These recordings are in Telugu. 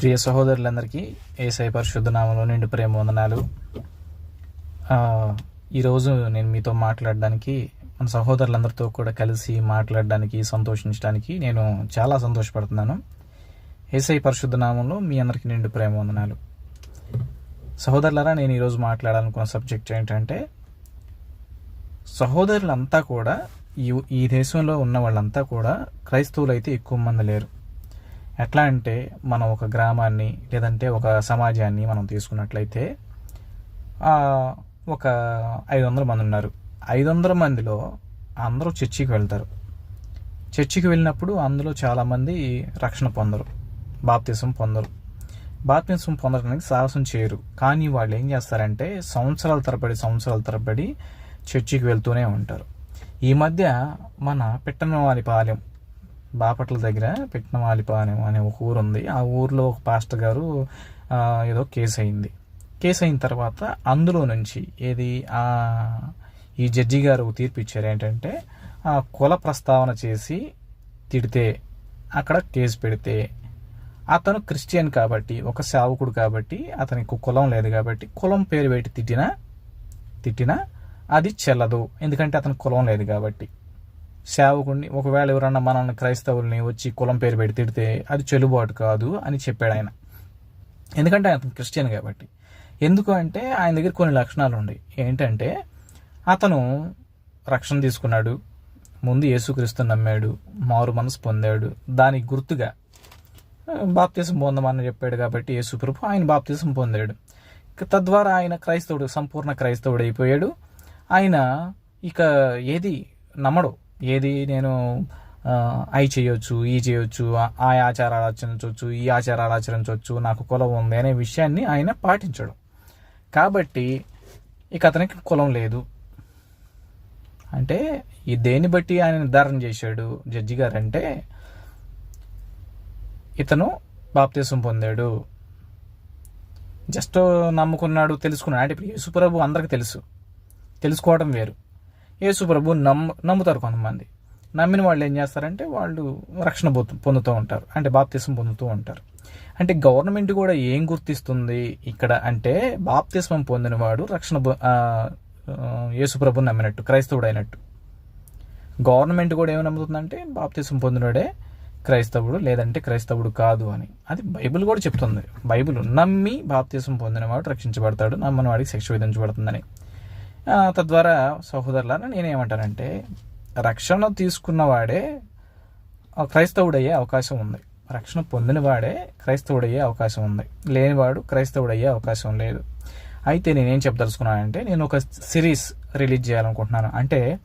ప్రియ సహోదరులందరికీ ఏసై పరిశుద్ధ నామంలో నిండు ప్రేమ వందనాలు. ఈరోజు నేను మీతో మాట్లాడడానికి మన సహోదరులందరితో కూడా కలిసి మాట్లాడడానికి సంతోషించడానికి నేను చాలా సంతోషపడుతున్నాను. ఏసై పరిశుద్ధ నామంలో మీ అందరికీ నిండు ప్రేమ వందనాలు. సహోదరులారా నేను ఈరోజు మాట్లాడాలనుకున్న సబ్జెక్ట్ ఏంటంటే సహోదరులంతా కూడా ఈ ఈ దేశంలో ఉన్న వాళ్ళంతా కూడా క్రైస్తవులు అయితే ఎక్కువ మంది లేరు. ఎట్లా అంటే మనం ఒక గ్రామాన్ని లేదంటే ఒక సమాజాన్ని మనం తీసుకున్నట్లయితే ఒక ఐదు వందల మంది ఉన్నారు. ఐదు వందల మందిలో అందరూ చర్చికి వెళ్తారు. చర్చికి వెళ్ళినప్పుడు అందులో చాలామంది రక్షణ పొందరు బాప్తిసం పొందరు. బాప్తిసం పొందడానికి సాహసం చేయరు. కానీ వాళ్ళు ఏం చేస్తారంటే సంవత్సరాల తరబడి సంవత్సరాల తరబడి చర్చికి వెళ్తూనే ఉంటారు. ఈ మధ్య మన పిట్టనవారిపాలెం బాపట్ల దగ్గర పిట్టనవారిపాలెం అనే ఒక ఊరు ఉంది. ఆ ఊర్లో ఒక పాస్టర్ గారు ఏదో కేసు అయింది. కేసు అయిన తర్వాత అందులో నుంచి ఏది ఆ ఈ జడ్జి గారు తీర్పు ఇచ్చారు ఏంటంటే ఆ కుల ప్రస్తావన చేసి తిడితే అక్కడ కేసు పెడితే అతను క్రిస్టియన్ కాబట్టి ఒక సేవకుడు కాబట్టి అతనికి కులం లేదు కాబట్టి కులం పేరు పెట్టి తిట్టినా తిట్టినా అది చెల్లదు. ఎందుకంటే అతను కులం లేదు కాబట్టి. సేవకుడిని ఒకవేళ ఎవరన్నా మనల్ని క్రైస్తవుల్ని వచ్చి కులం పేరు పెట్టి తిడితే అది చెల్లుబాటు కాదు అని చెప్పాడు ఆయన. ఎందుకంటే ఆయన క్రిస్టియన్ కాబట్టి. ఎందుకు అంటే ఆయన దగ్గర కొన్ని లక్షణాలు ఉన్నాయి ఏంటంటే అతను రక్షణ తీసుకున్నాడు ముందు యేసుక్రీస్తు నమ్మాడు మారు మనసు పొందాడు. దానికి గుర్తుగా బాప్తీసం పొందమని చెప్పాడు కాబట్టి యేసు ప్రభు ఆయన బాప్తీసం పొందాడు. ఇక తద్వారా ఆయన క్రైస్తవుడు సంపూర్ణ క్రైస్తవుడు అయిపోయాడు. ఆయన ఇక ఏది నమ్మడు. ఏది నేను ఐ చేయొచ్చు ఈ చేయొచ్చు ఆ- ఆచారాలు ఆచరించవచ్చు ఈ ఆచారాలు ఆచరించవచ్చు నాకు కులం ఉంది అనే విషయాన్ని ఆయన పాటించడం. కాబట్టి ఇక అతనికి కులం లేదు. అంటే ఈ దేన్ని బట్టి ఆయన నిర్ధారణ చేశాడు జడ్జి గారు అంటే ఇతను బాప్తీసం పొందాడు. జస్ట్ నమ్ముకున్నాడు తెలుసుకున్నాడు. అంటే ఇప్పుడు యేసుప్రభు అందరికి తెలుసు. తెలుసుకోవడం వేరు. యేసుప్రభు నమ్ము నమ్ముతారు కొంతమంది. నమ్మిన వాళ్ళు ఏం చేస్తారంటే వాళ్ళు రక్షణ పొందుతూ ఉంటారు. అంటే బాప్తీసం పొందుతూ ఉంటారు. అంటే గవర్నమెంట్ కూడా ఏం గుర్తిస్తుంది ఇక్కడ అంటే బాప్తిస్మం పొందినవాడు రక్షణ యేసుప్రభు నమ్మినట్టు క్రైస్తవుడు అయినట్టు. గవర్నమెంట్ కూడా ఏమి నమ్ముతుందంటే బాప్తిసం పొందినోడే క్రైస్తవుడు లేదంటే క్రైస్తవుడు కాదు అని. అది బైబిల్ కూడా చెప్తుంది. బైబిల్ నమ్మి బాప్తిసం పొందినవాడు రక్షించబడతాడు నమ్మని వాడికి శిక్ష విధించబడుతుందని. తద్వారా సహోదరులారా నేనేమంటానంటే రక్షణ తీసుకున్నవాడే క్రైస్తవుడయ్యే అవకాశం ఉంది. రక్షణ పొందినవాడే క్రైస్తవుడయ్యే అవకాశం ఉంది. లేనివాడు క్రైస్తవుడయ్యే అవకాశం లేదు. అయితే నేనేం చెప్పదలుచుకున్నానంటే నేను ఒక సిరీస్ రిలీజ్ చేయాలనుకుంటున్నాను. అంటే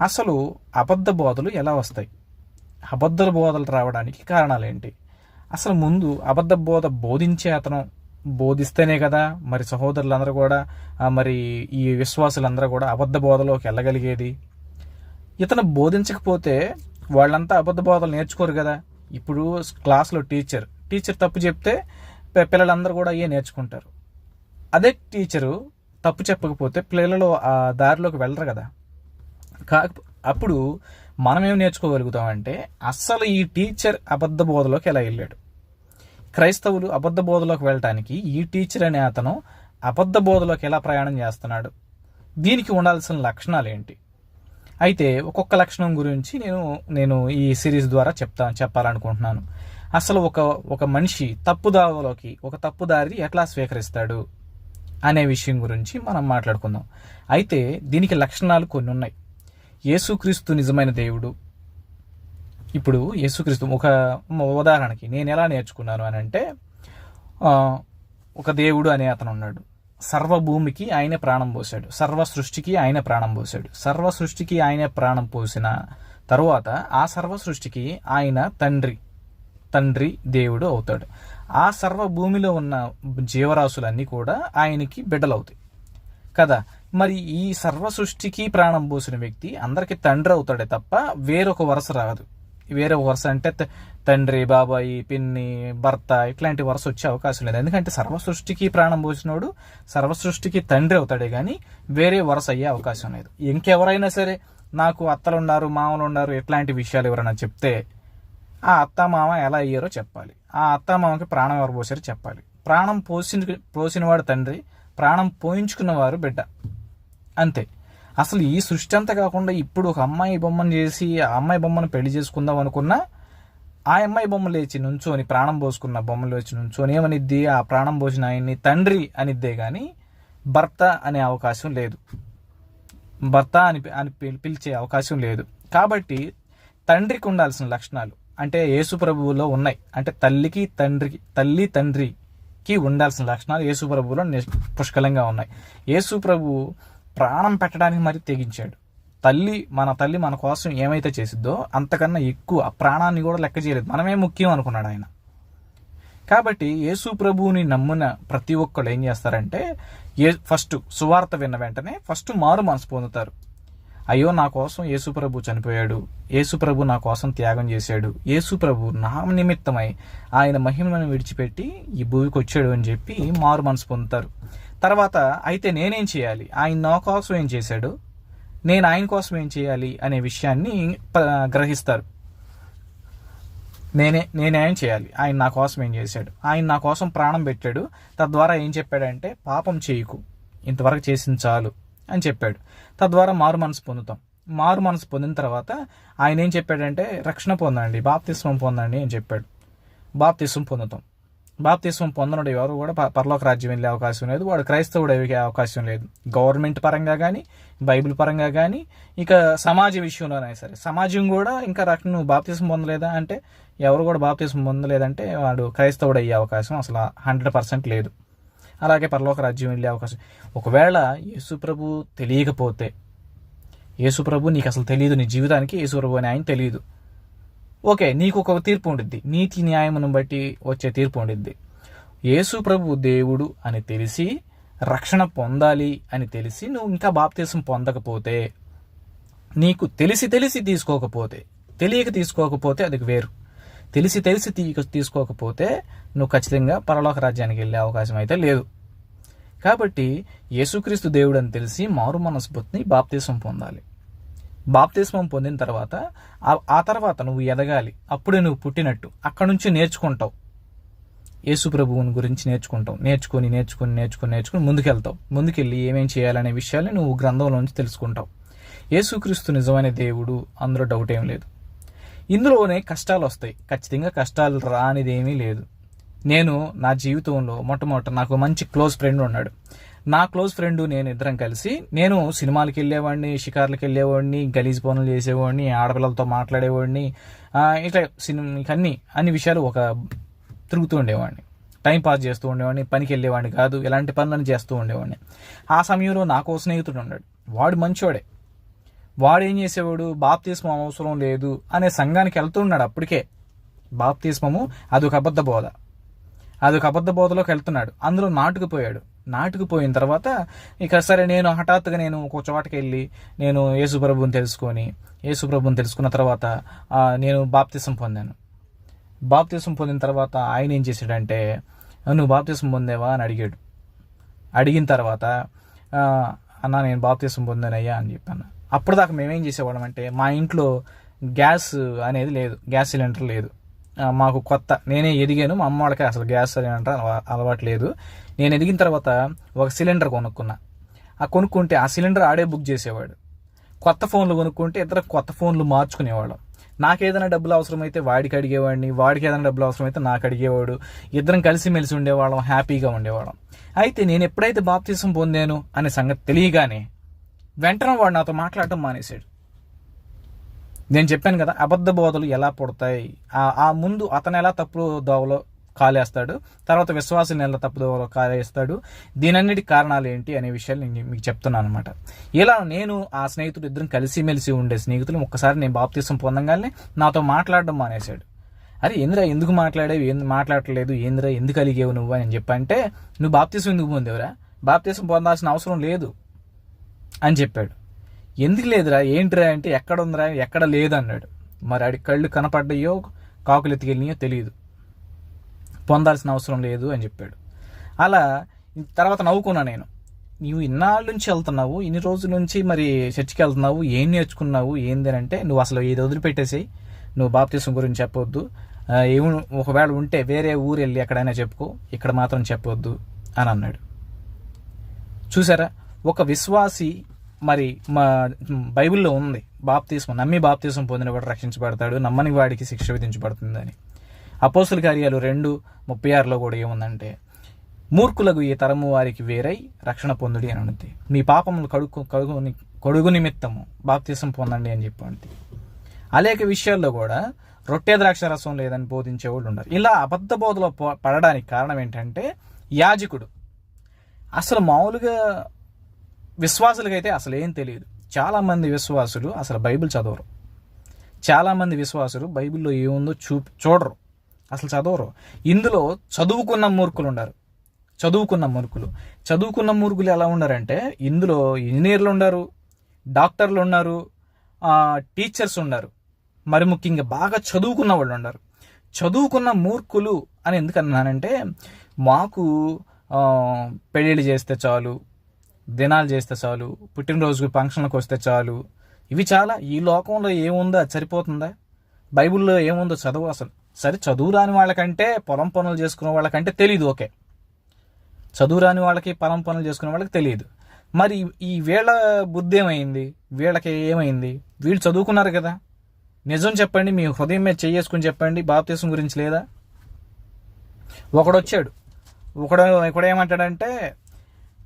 అసలు అబద్ధ బోధలు ఎలా వస్తాయి? అబద్ధ బోధలు రావడానికి కారణాలు ఏంటి అసలు ముందు అబద్ధ బోధ బోధించే అతను బోధిస్తేనే కదా మరి సహోదరులందరూ కూడా మరి ఈ విశ్వాసులందరూ కూడా అబద్ధ బోధలోకి వెళ్ళగలిగేది. ఇతను బోధించకపోతే వాళ్ళంతా అబద్ధ బోధలు నేర్చుకోరు కదా. ఇప్పుడు క్లాస్లో టీచర్ టీచర్ తప్పు చెప్తే పిల్లలందరూ కూడా అయ్యే నేర్చుకుంటారు. అదే టీచరు తప్పు చెప్పకపోతే పిల్లలు ఆ దారిలోకి వెళ్ళరు కదా. కాక అప్పుడు మనం ఏం నేర్చుకోగలుగుతామంటే అస్సలు ఈ టీచర్ అబద్ధ బోధలోకి ఎలా వెళ్ళాడు. క్రైస్తవులు అబద్ధ బోధలోకి వెళ్ళటానికి ఈ టీచర్ అనే అతను అబద్ధ బోధలోకి ఎలా ప్రయాణం చేస్తున్నాడు? దీనికి ఉండాల్సిన లక్షణాలు ఏంటి? అయితే ఒక్కొక్క లక్షణం గురించి నేను నేను ఈ సిరీస్ ద్వారా చెప్తా చెప్పాలనుకుంటున్నాను. అసలు ఒక ఒక మనిషి తప్పుదావలోకి ఒక తప్పుదారి ఎట్లా స్వీకరిస్తాడు అనే విషయం గురించి మనం మాట్లాడుకుందాం. అయితే దీనికి లక్షణాలు కొన్ని ఉన్నాయి. యేసుక్రీస్తు నిజమైన దేవుడు ఇప్పుడు యేసుక్రీస్తు ఒక ఉదాహరణకి నేను ఎలా నేర్చుకున్నాను అని అంటే ఒక దేవుడు అనే అతను ఉన్నాడు. సర్వభూమికి ఆయనే ప్రాణం పోసాడు సర్వ సృష్టికి ఆయన ప్రాణం పోసాడు సర్వ సృష్టికి ఆయనే ప్రాణం పోసిన తరువాత ఆ సర్వ సృష్టికి ఆయన తండ్రి తండ్రి దేవుడు అవుతాడు. ఆ సర్వ భూమిలో ఉన్న జీవరాశులన్నీ కూడా ఆయనకి బిడ్డలవుతాయి. కదా? మరి ఈ సర్వ సృష్టికి ప్రాణం పోసిన వ్యక్తి అందరికీ తండ్రి అవుతాడే తప్ప వేరొక వరుస రాదు. వేరే వరుస అంటే తండ్రి బాబాయి పిన్ని భర్త ఇట్లాంటి వరుస వచ్చే అవకాశం లేదు. ఎందుకంటే సర్వ సృష్టికి ప్రాణం పోసినోడు సర్వ సృష్టికి తండ్రి అవుతాడే కానీ వేరే వరుస అయ్యే అవకాశం లేదు. ఇంకెవరైనా సరే నాకు అత్తలు ఉన్నారు మామలు ఉన్నారు ఇట్లాంటి విషయాలు ఎవరైనా చెప్తే ఆ అత్త మామ ఎలా అయ్యారో చెప్పాలి. ఆ అత్త మామకి ప్రాణం ఎవరు పోసారో చెప్పాలి. ప్రాణం పోసిన పోసినవాడు తండ్రి ప్రాణం పోయించుకున్నవారు బిడ్డ. అంతే. అసలు ఈ సృష్టి అంతా కాకుండా ఇప్పుడు ఒక అమ్మాయి బొమ్మను చేసి ఆ అమ్మాయి బొమ్మను పెళ్ళి చేసుకుందాం అనుకున్నా ఆ అమ్మాయి బొమ్మ లేచి నుంచోని ప్రాణం పోసుకున్న బొమ్మలు లేచి నుంచోని ఏమనిద్ది? ఆ ప్రాణం పోసిన ఆయన్ని తండ్రి అనిద్దే కానీ భర్త అనే అవకాశం లేదు. భర్త అని అని పిలిచే అవకాశం లేదు. కాబట్టి తండ్రికి ఉండాల్సిన లక్షణాలు అంటే యేసు ప్రభువులో ఉన్నాయి. అంటే తల్లికి తండ్రికి తల్లి తండ్రికి ఉండాల్సిన లక్షణాలు యేసు ప్రభువులో పుష్కలంగా ఉన్నాయి. యేసు ప్రభువు ప్రాణం పెట్టడానికి మరి తెగించాడు. తల్లి మన తల్లి మన కోసం ఏమైతే చేసిద్దో అంతకన్నా ఎక్కువ ఆ ప్రాణాన్ని కూడా లెక్క చేయలేదు. మనమే ముఖ్యం అనుకున్నాడు ఆయన. కాబట్టి యేసు ప్రభువుని నమ్మున ప్రతి ఒక్కళ్ళు ఏం చేస్తారంటే ఏ ఫస్ట్ సువార్త విన్న వెంటనే ఫస్ట్ మారు మనసు పొందుతారు. అయ్యో నా కోసం యేసు ప్రభు చనిపోయాడు. యేసు ప్రభు నా కోసం త్యాగం చేశాడు. యేసు ప్రభు నా నిమిత్తమై ఆయన మహిమను విడిచిపెట్టి ఈ భూమికి వచ్చాడు అని చెప్పి మారు మనసు పొందుతారు. తర్వాత అయితే నేనేం చేయాలి? ఆయన నా కోసం ఏం చేశాడు? నేను ఆయన కోసం ఏం చేయాలి? అనే విషయాన్ని గ్రహిస్తారు. నేనే నేనేం చేయాలి? ఆయన నా కోసం ఏం చేశాడు? ఆయన నా కోసం ప్రాణం పెట్టాడు. తద్వారా ఏం చెప్పాడంటే పాపం చేయకు. ఇంతవరకు చేసింది చాలు. అని చెప్పాడు. తద్వారా మారు మనసు పొందుతాం. మారు మనసు పొందిన తర్వాత ఆయన ఏం చెప్పాడంటే రక్షణ పొందండి. బాప్తిస్వం పొందండి అని చెప్పాడు. బాప్తిస్వం పొందుతాం. బాప్తీసం పొందనుడు ఎవరు కూడా పరలోక రాజ్యం వెళ్ళే అవకాశం లేదు. వాడు క్రైస్తవుడు అయ్యే అవకాశం లేదు. గవర్నమెంట్ పరంగా కానీ బైబిల్ పరంగా కానీ ఇక సమాజ విషయంలోనైనా సరే. సమాజం కూడా ఇంకా రక్షణ నువ్వు బాప్తీసం పొందలేదా అంటే ఎవరు కూడా బాప్తీసం పొందలేదంటే వాడు క్రైస్తవుడు అయ్యే అవకాశం అసలు హండ్రెడ్ పర్సెంట్ లేదు. అలాగే పరలోక రాజ్యం వెళ్ళే అవకాశం. ఒకవేళ యేసుప్రభు తెలియకపోతే యేసుప్రభు నీకు అసలు తెలియదు నీ జీవితానికి యేసుప్రభు అని ఆయన తెలియదు ఓకే నీకు ఒక తీర్పు ఉండిద్ది. నీతి న్యాయమును బట్టి వచ్చే తీర్పు ఉండిద్ది. యేసు ప్రభు దేవుడు అని తెలిసి రక్షణ పొందాలి అని తెలిసి నువ్వు ఇంకా బాప్తీసం పొందకపోతే నీకు తెలిసి తెలిసి తీసుకోకపోతే తెలియక తీసుకోకపోతే అది వేరు. తెలిసి తెలిసి తీ- తీసుకోకపోతే నువ్వు ఖచ్చితంగా పరలోక రాజ్యానికి వెళ్ళే అవకాశం అయితే లేదు. కాబట్టి యేసుక్రీస్తు దేవుడు అని తెలిసి మారు మనస్ఫూర్తిని బాప్తీసం పొందాలి. బాప్తిస్మం పొందిన తర్వాత ఆ- తర్వాత నువ్వు ఎదగాలి. అప్పుడే నువ్వు పుట్టినట్టు. అక్కడ నుంచి నేర్చుకుంటావు. యేసు ప్రభువుని గురించి నేర్చుకుంటావు. నేర్చుకొని నేర్చుకొని నేర్చుకొని నేర్చుకుని ముందుకెళ్తావు. ముందుకెళ్ళి ఏమేం చేయాలనే విషయాన్ని నువ్వు గ్రంథంలోంచి తెలుసుకుంటావు. యేసుక్రీస్తు నిజమైన దేవుడు అందులో డౌట్ ఏం లేదు. ఇందులోనే కష్టాలు వస్తాయి. ఖచ్చితంగా కష్టాలు రానిదేమీ లేదు. నేను నా జీవితంలో మొట్టమొదట నాకు మంచి క్లోజ్ ఫ్రెండ్ ఉన్నాడు. నా క్లోజ్ ఫ్రెండ్ నేను ఇద్దరం కలిసి నేను సినిమాలకు వెళ్ళేవాడిని షికార్లకు వెళ్ళేవాడిని గలీజ్ పనులు చేసేవాడిని ఆడపిల్లలతో మాట్లాడేవాడిని ఇట్లా సినిమా అన్ని అన్ని విషయాలు ఒక తిరుగుతూ ఉండేవాడిని. టైం పాస్ చేస్తూ ఉండేవాడిని పనికి వెళ్ళేవాడిని కాదు ఇలాంటి పనులను చేస్తూ ఉండేవాడిని. ఆ సమయంలో నాకు స్నేహితుడు ఉన్నాడు. వాడు మంచివాడే వాడు ఏం చేసేవాడు? బాప్తీస్మం అవసరం లేదు అనే సంఘానికి వెళ్తూ ఉన్నాడు అప్పటికే. బాప్తీస్మము అది ఒక అబద్ధ బోధ అదొక అబద్ధ బోధలోకి వెళ్తున్నాడు. అందులో నాటుకుపోయాడు నాటుకుపోయిన తర్వాత ఇక సరే నేను హఠాత్తుగా నేను ఒక చోటకి వెళ్ళి నేను యేసుప్రభుని తెలుసుకొని యేసుప్రభుని తెలుసుకున్న తర్వాత నేను బాప్తిసం పొందాను. బాప్తిసం పొందిన తర్వాత ఆయన ఏం చేశాడంటే నువ్వు బాప్తిసం పొందేవా? అని అడిగాడు. అడిగిన తర్వాత అన్న నేను బాప్తిసం పొందానయ్యా అని చెప్పాను. అప్పుడు దాకా మేమేం చేసేవాళ్ళం అంటే మా ఇంట్లో గ్యాస్ అనేది లేదు. గ్యాస్ సిలిండర్ లేదు. మాకు కొత్త. నేనే ఎదిగాను మా అమ్మ వాళ్ళకి అసలు గ్యాస్ సిలిండర్ అలవాటు లేదు. నేను ఎదిగిన తర్వాత ఒక సిలిండర్ కొనుక్కున్నా. ఆ కొనుక్కుంటే ఆ సిలిండర్ ఆడే బుక్ చేసేవాడు. కొత్త ఫోన్లు కొనుక్కుంటే ఇద్దరు కొత్త ఫోన్లు మార్చుకునేవాళ్ళం. నాకు ఏదైనా డబ్బులు అవసరమైతే వాడికి అడిగేవాడిని వాడికి ఏదైనా డబ్బులు అవసరమైతే నాకు అడిగేవాడు. ఇద్దరం కలిసిమెలిసి ఉండేవాళ్ళం హ్యాపీగా ఉండేవాళ్ళం. అయితే నేను ఎప్పుడైతే బాప్తీసం పొందాను అనే సంగతి తెలియగానే వెంటనే వాడు నాతో మాట్లాడటం మానేశాడు. నేను చెప్పాను కదా అబద్ధ బోధలు ఎలా పుడతాయి? ఆ- ముందు అతను ఎలా తప్పుడు దోవలో కాలేస్తాడు తర్వాత విశ్వాసం ఎలా తప్పు దోవలో కాలేస్తాడు దీనన్నిటి కారణాలు ఏంటి అనే విషయాలు నేను మీకు చెప్తున్నాను అనమాట ఇలా నేను ఆ స్నేహితుడు ఇద్దరం కలిసిమెలిసి ఉండే స్నేహితులు ఒక్కసారి నేను బాప్తీసం పొందగానే నాతో మాట్లాడడం మానేశాడు. అరే ఏందిరా ఎందుకు మాట్లాడేవి? ఏం మాట్లాడట్లేదు? ఏందిరా ఎందుకు అలిగేవు నువ్వు? అని చెప్పంటే నువ్వు బాప్తీసం ఎందుకు పొందేవురా? బాప్తీసం పొందాల్సిన అవసరం లేదు అని చెప్పాడు. ఎందుకు లేదురా? ఏంటిరా అంటే ఎక్కడ ఉందిరా? ఎక్కడ లేదన్నాడు మరి ఆడి కళ్ళు కనపడ్డాయో కాకులు ఎత్తికెళ్ళినాయో తెలియదు పొందాల్సిన అవసరం లేదు అని చెప్పాడు. అలా తర్వాత నవ్వుకున్నా నేను. నువ్వు ఇన్నాళ్ళ నుంచి వెళ్తున్నావు? ఇన్ని రోజుల నుంచి మరి చర్చికి వెళ్తున్నావు? ఏం నేర్చుకున్నావు? ఏంది? అంటే నువ్వు అసలు ఏది వదిలిపెట్టేసేయి. నువ్వు బాప్తీసం గురించి చెప్పొద్దు. ఏమి ఒకవేళ ఉంటే వేరే ఊరు వెళ్ళి ఎక్కడైనా చెప్పుకో. ఇక్కడ మాత్రం చెప్పొద్దు. అని అన్నాడు. చూసారా? ఒక విశ్వాసి మరి మా బైబిల్లో ఉంది. బాప్తీసం నమ్మి బాప్తీసం పొందిన వాడు రక్షించబడతాడు నమ్మని వాడికి శిక్ష విధించబడుతుందని. అపోసుల కార్యాలు రెండు ముప్పై ఆరులో కూడా ఏముందంటే మూర్ఖులకు ఈ తరము వారికి వేరై రక్షణ పొందుడి అని ఉంది. మీ పాపములు కడుగు కడుగు కొడుగు నిమిత్తము బాప్తీసం పొందండి అని చెప్పండి అనేక విషయాల్లో కూడా రొట్టె ద్రాక్ష రసం లేదని బోధించే వాళ్ళు ఉండరు ఇలా అబద్ధ బోధలో పడడానికి కారణం ఏంటంటే యాజకుడు. అసలు మామూలుగా విశ్వాసులకైతే అసలు ఏం తెలియదు. చాలామంది విశ్వాసులు అసలు బైబిల్ చదవరు. చాలామంది విశ్వాసులు బైబిల్లో ఏముందో చూ చూడరు. అసలు చదవరు. ఇందులో చదువుకున్న మూర్ఖులు ఉండరు. చదువుకున్న మూర్ఖులు. చదువుకున్న మూర్ఖులు ఎలా ఉన్నారంటే ఇందులో ఇంజనీర్లు ఉన్నారు డాక్టర్లు ఉన్నారు టీచర్స్ ఉన్నారు మరి ముఖ్యంగా బాగా చదువుకున్న వాళ్ళు ఉన్నారు చదువుకున్న మూర్ఖులు అని ఎందుకన్నానంటే మాకు పెళ్ళిళ్ళు చేస్తే చాలు దినాలు చేస్తే చాలు పుట్టినరోజుకి ఫంక్షన్లకు వస్తే చాలు. ఇవి చాలా ఈ లోకంలో ఏముందో అది సరిపోతుందా? బైబిల్లో ఏముందో చదువు అసలు. సరే చదువు రాని వాళ్ళకంటే పొలం పనులు చేసుకునే వాళ్ళకంటే తెలియదు ఓకే. చదువు రాని వాళ్ళకి పొలం పనులు చేసుకునే వాళ్ళకి తెలియదు మరి ఈ వీళ్ళ బుద్ధి ఏమైంది? వీళ్ళకి ఏమైంది? వీళ్ళు చదువుకున్నారు కదా. నిజం చెప్పండి మీ హృదయం మీద చేసుకుని చెప్పండి బాప్తీసం గురించి లేదా? ఒకడు వచ్చాడు ఒకడు ఇక్కడ ఏమంటాడంటే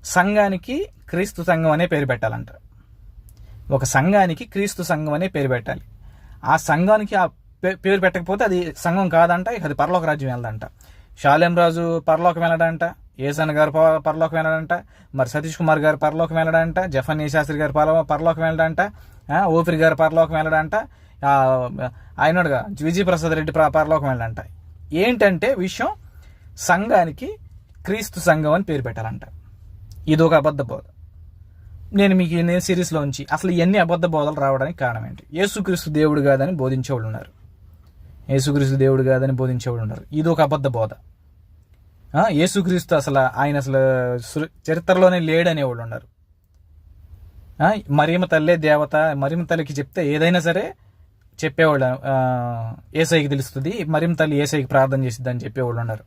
సంఘానికి క్రీస్తు సంఘం అనే పేరు పెట్టాలంట. ఒక సంఘానికి క్రీస్తు సంఘం అనే పేరు పెట్టాలి. ఆ సంఘానికి ఆ పే- పేరు పెట్టకపోతే అది సంఘం కాదంట ఇక అది పరలోక రాజ్యం వెళ్ళదంట. షాలేం రాజు పరలోకం వెళ్ళడంట ఏసన్ గారు ప- పరలోకం వెళ్ళడంట మరి సతీష్ కుమార్ గారు పరలోకం వెళ్ళడంట జఫనీ శాస్త్రి గారు పర పరలోకం వెళ్ళడంట ఓపిరి గారు పరలోకం వెళ్ళడంట ఆయనగా ఆయనడుగా ప్రసాద్ రెడ్డి పరలోకం వెళ్ళడంట. ఏంటంటే విషయం సంఘానికి క్రీస్తు సంఘం అని పేరు పెట్టాలంట. ఇది ఒక అబద్ధ బోధ. నేను మీకు నేను సిరీస్లో ఉంచి అసలు ఇవన్నీ అబద్ధ బోధలు రావడానికి కారణం ఏంటి యేసుక్రీస్తు దేవుడు కాదని బోధించేవాళ్ళు ఉన్నారు యేసుక్రీస్తు దేవుడు కాదని బోధించేవాళ్ళు ఉన్నారు ఇది ఒక అబద్ధ బోధ. యేసుక్రీస్తు అసలు ఆయన అసలు చరిత్రలోనే లేడనేవాళ్ళు ఉన్నారు మరీమ మరియమ్మ తల్లే దేవత మరియమ్మ తల్లికి చెప్తే ఏదైనా సరే చెప్పేవాళ్ళు ఏసైకి తెలుస్తుంది మరీమ తల్లి ఏసైకి ప్రార్థన చేసిద్దని అని చెప్పేవాళ్ళు ఉన్నారు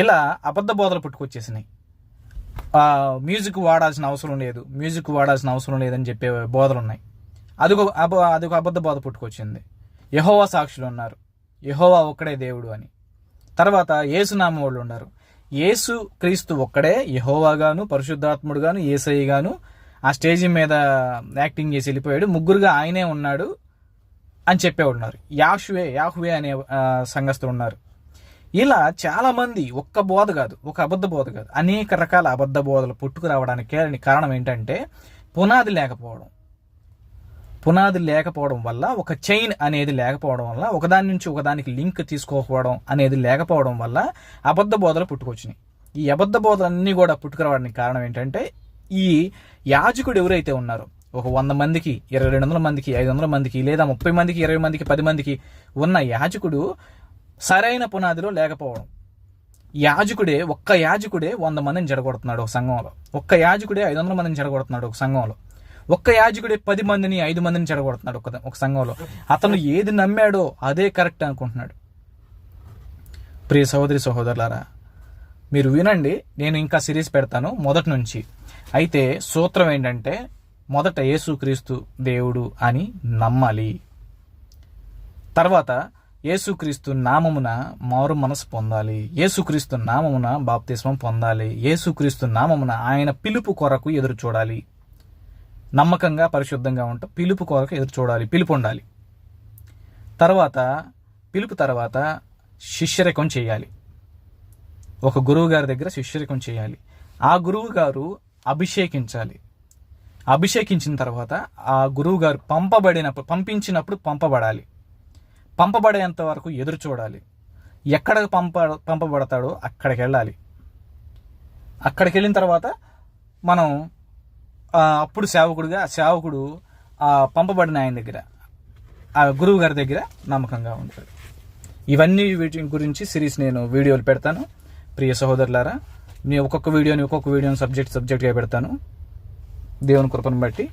ఇలా అబద్ధ బోధలు పుట్టుకొచ్చేసినాయి. మ్యూజిక్ వాడాల్సిన అవసరం లేదు. మ్యూజిక్ వాడాల్సిన అవసరం లేదని చెప్పే బోధలు ఉన్నాయి అదొక అబ అదొక అబద్ధ బోధ పుట్టుకొచ్చింది. యహోవా సాక్షులు ఉన్నారు. యహోవా ఒక్కడే దేవుడు అని. తర్వాత ఏసునామ వాళ్ళు ఉన్నారు. యేసు క్రీస్తు ఒక్కడే యహోవాగాను పరిశుద్ధాత్ముడుగాను ఏసయ్యగాను ఆ స్టేజ్ మీద యాక్టింగ్ చేసి వెళ్ళిపోయాడు. ముగ్గురుగా ఆయనే ఉన్నాడు అని చెప్పేవాళ్ళు ఉన్నారు. యాషువే యాహువే అనే సంఘస్థులు ఉన్నారు. ఇలా చాలా మంది ఒక్క బోధ కాదు ఒక అబద్ధ బోధ కాదు అనేక రకాల అబద్ధ బోధలు పుట్టుకురావడానికి కారణం ఏంటంటే పునాది లేకపోవడం. పునాది లేకపోవడం వల్ల ఒక చైన్ అనేది లేకపోవడం వల్ల ఒకదాని నుంచి ఒకదానికి లింక్ తీసుకోకపోవడం అనేది లేకపోవడం వల్ల అబద్ధ బోధలు పుట్టుకొచ్చినాయి. ఈ అబద్ధ బోధలన్నీ కూడా పుట్టుకురావడానికి కారణం ఏంటంటే ఈ యాజకుడు ఎవరైతే ఉన్నారో ఒక వంద మందికి ఇరవై రెండు వందల మందికి ఐదు వందల మందికి లేదా ముప్పై మందికి ఇరవై మందికి పది మందికి ఉన్న యాజకుడు సరైన పునాదిలో లేకపోవడం. యాజకుడే ఒక్క యాజకుడే వంద మందిని చెడగొడుతున్నాడు ఒక సంఘంలో. ఒక్క యాజకుడే ఐదు వందల మందిని చెడగొడుతున్నాడు ఒక సంఘంలో. ఒక్క యాజకుడే పది మందిని ఐదు మందిని చెడగొడుతున్నాడు ఒక ఒక సంఘంలో. అతను ఏది నమ్మాడో అదే కరెక్ట్ అనుకుంటున్నాడు. ప్రియ సహోదరి సహోదరులారా మీరు వినండి నేను ఇంకా సిరీస్ పెడతాను మొదటి నుంచి. అయితే సూత్రం ఏంటంటే మొదట యేసుక్రీస్తు దేవుడు అని నమ్మాలి. తర్వాత యేసుక్రీస్తు నామమున మారు మనసు పొందాలి. యేసుక్రీస్తు నామమున బాప్తిస్మం పొందాలి. యేసుక్రీస్తు నామమున ఆయన పిలుపు కొరకు ఎదురు చూడాలి. నమ్మకంగా పరిశుద్ధంగా ఉంటూ పిలుపు కొరకు ఎదురు చూడాలి. పిలుపు ఉండాలి. తర్వాత పిలుపు తర్వాత శిష్యరికం చేయాలి. ఒక గురువు గారి దగ్గర శిష్యరికం చేయాలి. ఆ గురువు గారు అభిషేకించాలి. అభిషేకించిన తర్వాత ఆ గురువు గారు పంపబడినప్పుడు పంపించినప్పుడు పంపబడాలి. పంపబడేంత వరకు ఎదురు చూడాలి. ఎక్కడ పంప పంపబడతాడో అక్కడికి వెళ్ళాలి. అక్కడికి వెళ్ళిన తర్వాత మనం అప్పుడు సేవకుడిగా సేవకుడు పంపబడిన ఆయన దగ్గర ఆ గురువు గారి దగ్గర నమ్మకంగా ఉంటాడు ఇవన్నీ వీటి గురించి సిరీస్ నేను వీడియోలు పెడతాను. ప్రియ సహోదరులారా నేను ఒక్కొక్క వీడియోని ఒక్కొక్క వీడియోని సబ్జెక్ట్ సబ్జెక్ట్గా పెడతాను. దేవుని కృపను బట్టి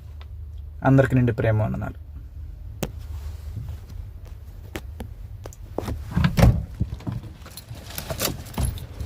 అందరికి నిండి ప్రేమ వందనాలు.